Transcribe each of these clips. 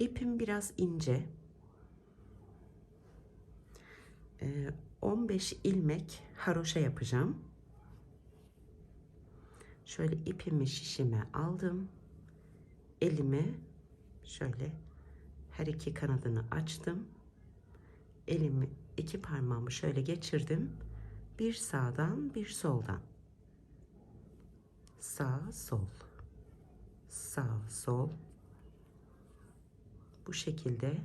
İpim biraz ince. Ee, 15 ilmek haroşa yapacağım. Şöyle ipimi şişime aldım. Elimi şöyle her iki kanadını açtım. Elimi iki parmağımı şöyle geçirdim. Bir sağdan bir soldan. Sağ sol. Sağ sol. Bu şekilde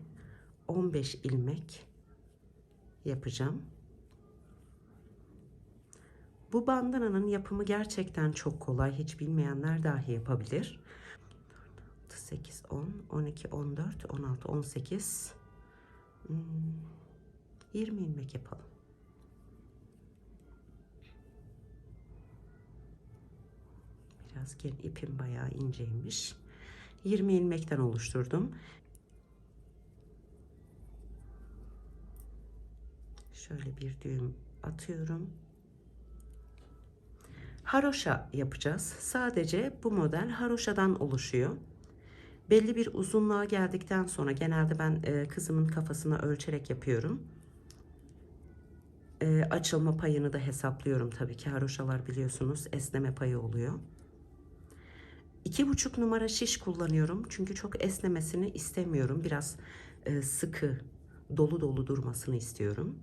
15 ilmek yapacağım. Bu bandananın yapımı gerçekten çok kolay. Hiç bilmeyenler dahi yapabilir. 8, 10, 12, 14, 16, 18, hmm, 20 ilmek yapalım. Biraz ipim bayağı inceymiş. 20 ilmekten oluşturdum. Şöyle bir düğüm atıyorum. Haroşa yapacağız. Sadece bu model haroşadan oluşuyor. Belli bir uzunluğa geldikten sonra genelde ben e, kızımın kafasına ölçerek yapıyorum. E, açılma payını da hesaplıyorum tabii ki. Haroşalar biliyorsunuz esneme payı oluyor. İki buçuk numara şiş kullanıyorum. Çünkü çok esnemesini istemiyorum. Biraz e, sıkı, dolu dolu durmasını istiyorum.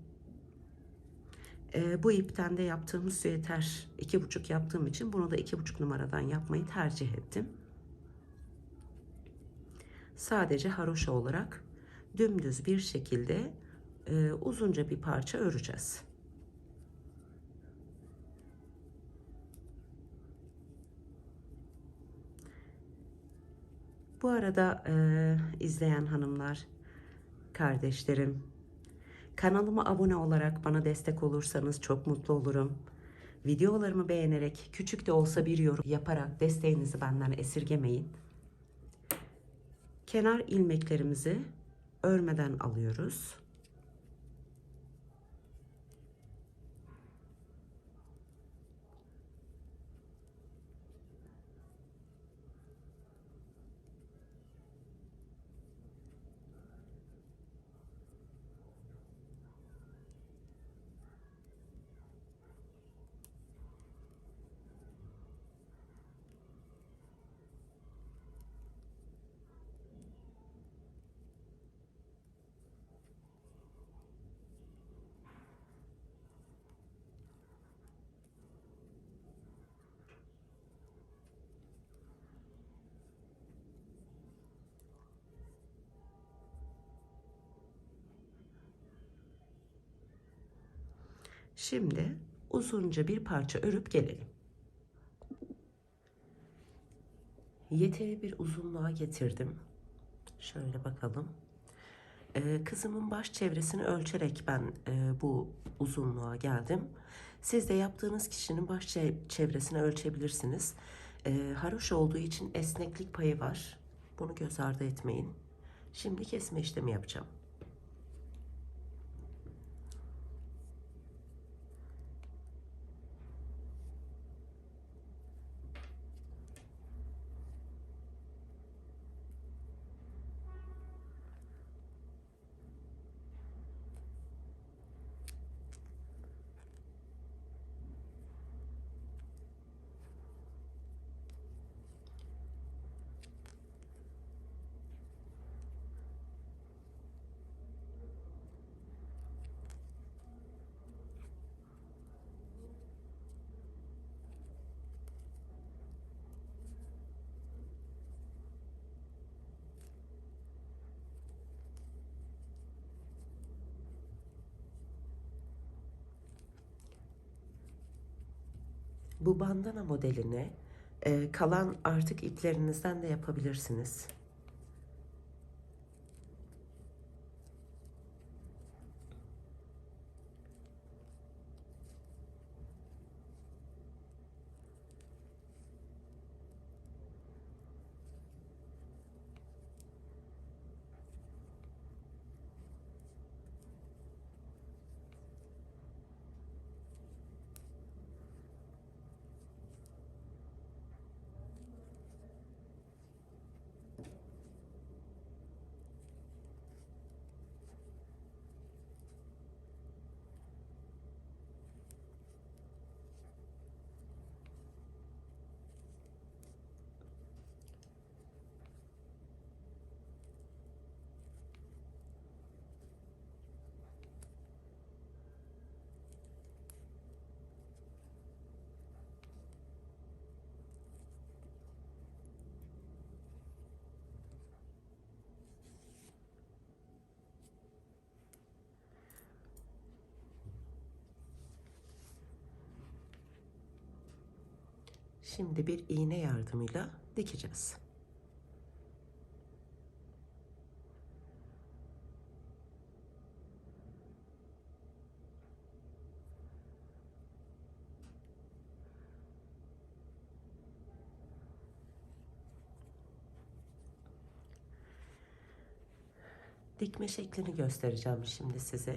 E, bu ipten de yaptığımız süeter iki buçuk yaptığım için bunu da iki buçuk numaradan yapmayı tercih ettim. Sadece haroşa olarak dümdüz bir şekilde e, uzunca bir parça öreceğiz. Bu arada e, izleyen hanımlar, kardeşlerim, kanalıma abone olarak bana destek olursanız çok mutlu olurum. Videolarımı beğenerek, küçük de olsa bir yorum yaparak desteğinizi benden esirgemeyin. Kenar ilmeklerimizi örmeden alıyoruz. Şimdi uzunca bir parça örüp gelelim. Yeteri bir uzunluğa getirdim. Şöyle bakalım. Ee, kızımın baş çevresini ölçerek ben e, bu uzunluğa geldim. Siz de yaptığınız kişinin baş çevresini ölçebilirsiniz. Ee, haroş olduğu için esneklik payı var. Bunu göz ardı etmeyin. Şimdi kesme işlemi yapacağım. Bu bandana modelini e, kalan artık iplerinizden de yapabilirsiniz. Şimdi bir iğne yardımıyla dikeceğiz. Dikme şeklini göstereceğim şimdi size.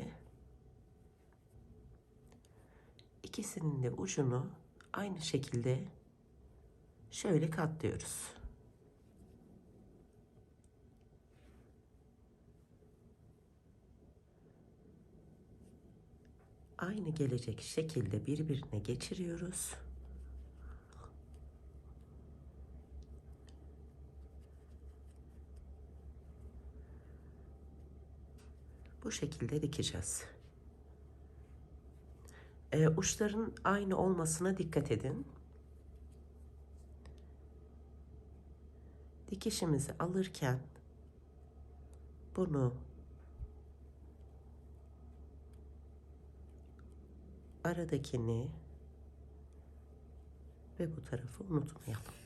İkisinin de ucunu aynı şekilde şöyle katlıyoruz. Aynı gelecek şekilde birbirine geçiriyoruz. Bu şekilde dikeceğiz. Ee, uçların aynı olmasına dikkat edin. Dikişimizi alırken bunu aradakini ve bu tarafı unutmayalım.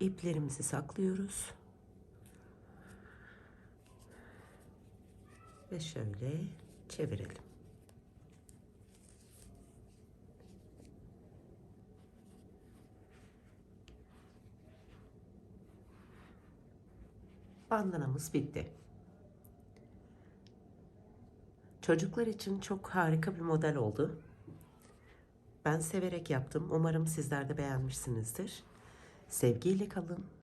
İplerimizi saklıyoruz. Ve şöyle çevirelim. Bandanamız bitti. Çocuklar için çok harika bir model oldu. Ben severek yaptım. Umarım sizler de beğenmişsinizdir. Sevgiyle kalın,